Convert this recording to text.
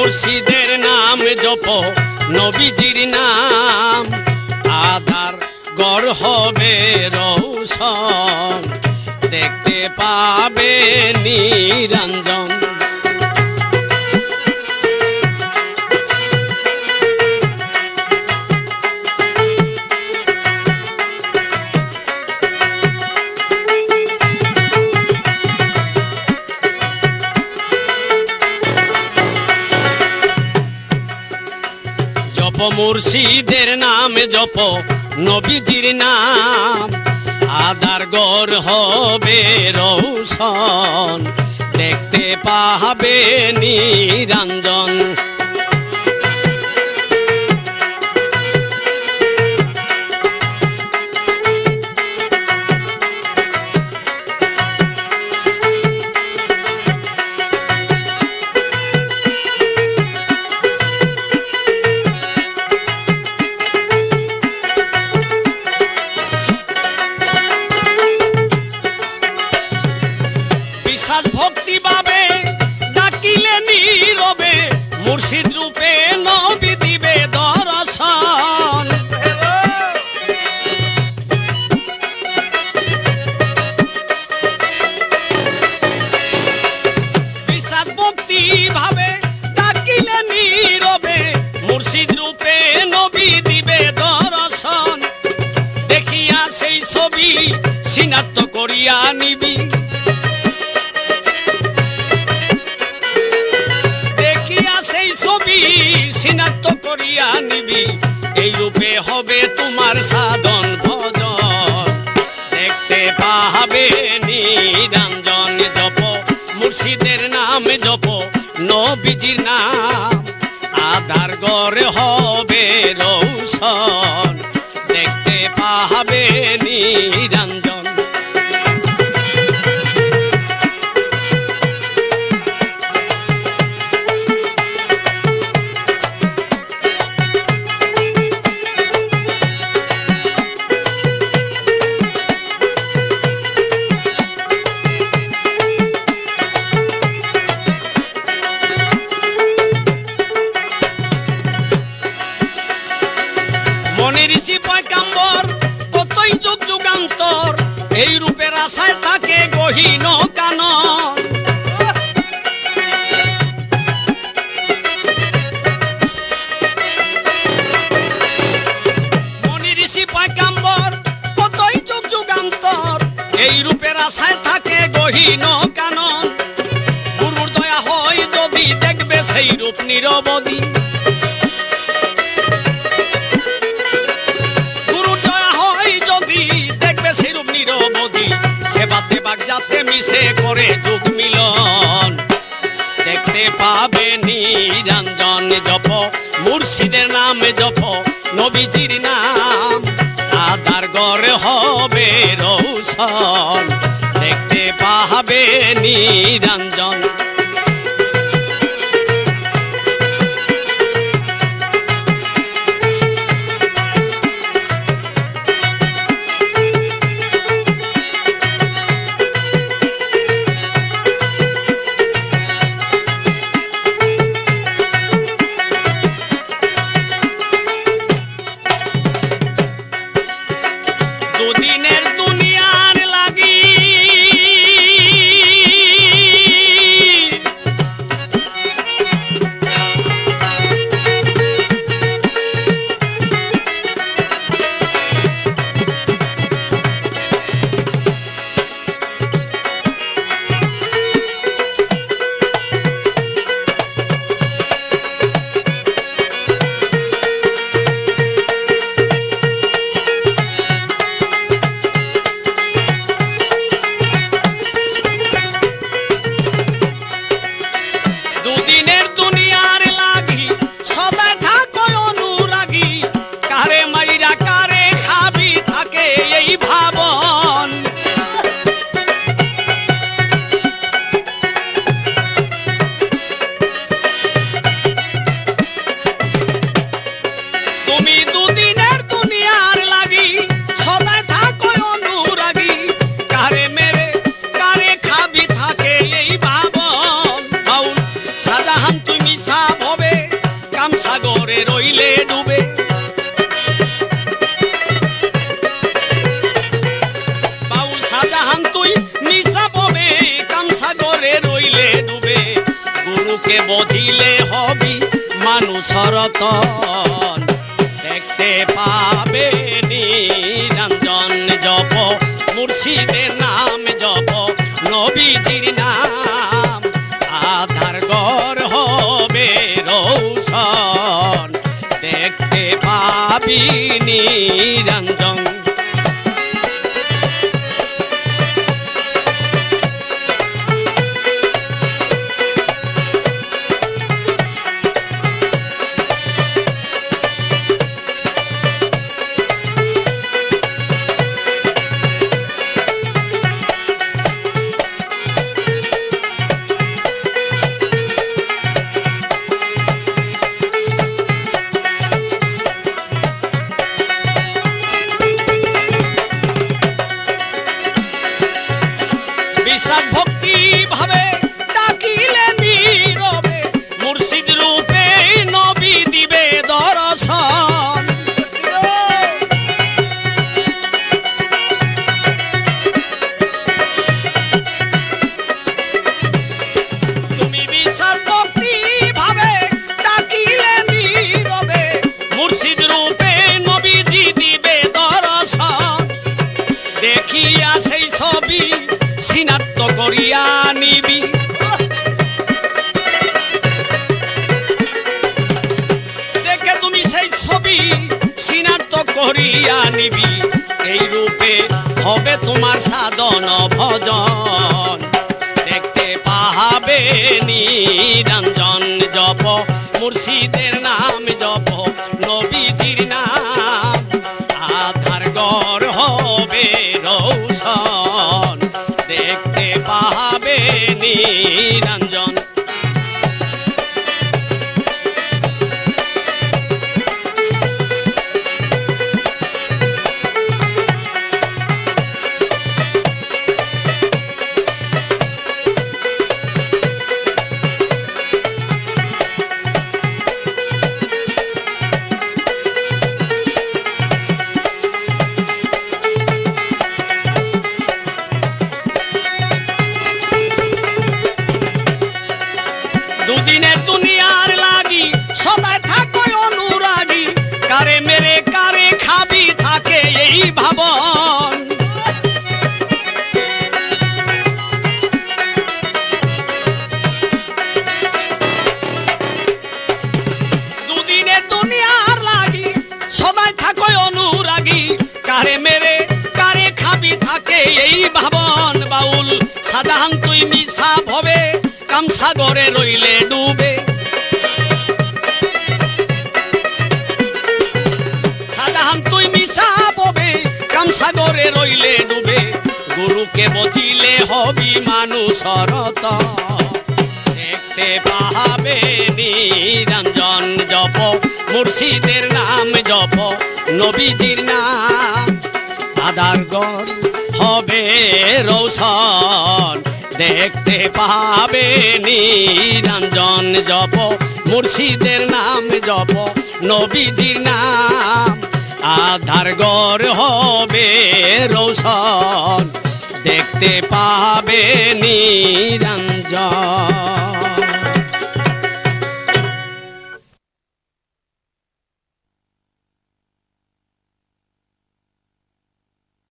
মুর্শিদের নাম জপ নবীজির নাম। আধার গড় হবে রৌশন দেখতে পাবে নিরঞ্জন। মুর্শিদের নাম জপ নবীজির নাম। আদার গর হবে রৌশন দেখতে পাবে নিরঞ্জন। ছবি সিনাত্ম করিয়া নিবি দেখিয়া সেই ছবি সিনাক্ত করিয়া নিবি এই রূপে হবে তোমার সাধন ভজন। দেখতে পাবে নিরঞ্জন জপ, মুর্শিদের নাম জপ, নবীজির নাম। আধার গড়ে হবে রৌশন। দেখতে পাবে এই রূপের আশায় তাকে গহীন কান ঋষি পয়কাম্বর কতই যুগ যুগান্তর। এই রূপের আশায় থাকে গহীন কানন। গুরুর দয়া হয় যদি দেখবে সেই রূপ নিরবধি। বাগ যাতে মিশে করে যুগ মিলন। দেখতে পাবে নিরঞ্জন জপ, মুর্শিদের নামে জপ, নবীজির নাম। আদার গড়ে হবে রৌশন, দেখতে পাবে নিরঞ্জন। গুরুকে বুঝিলে হবি মানুষর রতন দেখতে পাবে নিরঞ্জন জপ, মুর্শিদের নাম জপ, নবীজির নাম। আধার গর হবে রৌশন। দেখতে পাবি নিরঞ্জন করিয়া নিবি। দেখে তুমি সেই ছবি সিনাত্ম করিয়া নিবি। এই রূপে হবে তোমার সাধন ভজন। দেখতে পাহাবে নিরঞ্জন জপ, মুর্শিদের নাম জপ নবীজির পাবে এই ভাবন বাউল সাজাহান তুই মিশা ভবে, কামসাগরে রইলে ডুবে। সাজাহান তুই মিশা ভবে, কামসাগরে রইলে ডুবে। গুরুকে বচিলে হবি মানুষরত দেখতে পাবে নিরঞ্জন জপ, মুর্শিদের নাম জপ, নবীজির নাম। আদার গর হবে রৌশন। দেখতে পাবে নিরঞ্জন জপ, মুর্শিদের নাম জপ, নবীজির নাম। আধার গর হবে রৌশন। দেখতে পাবে নিরঞ্জন।